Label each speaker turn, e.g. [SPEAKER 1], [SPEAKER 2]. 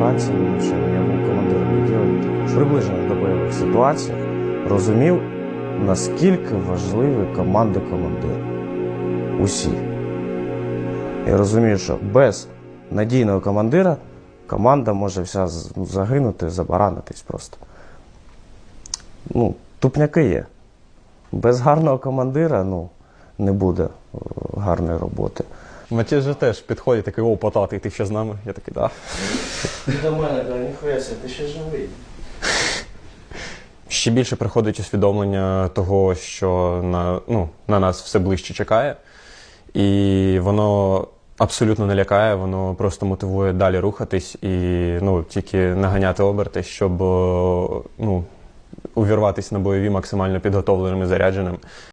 [SPEAKER 1] Франції мені ще я був командиром відділення. Приближено до бойових ситуацій розумів, наскільки важливі команди командира. Усі. Я розумію, що без надійного командира команда може вся ну, загинути, забаранитись просто. Ну, тупняки є. Без гарного командира ну, не буде е, гарної роботи.
[SPEAKER 2] Матіс же теж підходить такий, о, потатий, ти ще з нами? Я такий, да.
[SPEAKER 1] Ти до мене каже, ніхуя ся, ти ще живий.
[SPEAKER 2] Ще більше приходить усвідомлення того, що на, ну, на нас все ближче чекає. І воно абсолютно не лякає, воно просто мотивує далі рухатись і ну, тільки наганяти оберти, щоб ну, увірватися на бойові максимально підготовленим і зарядженим.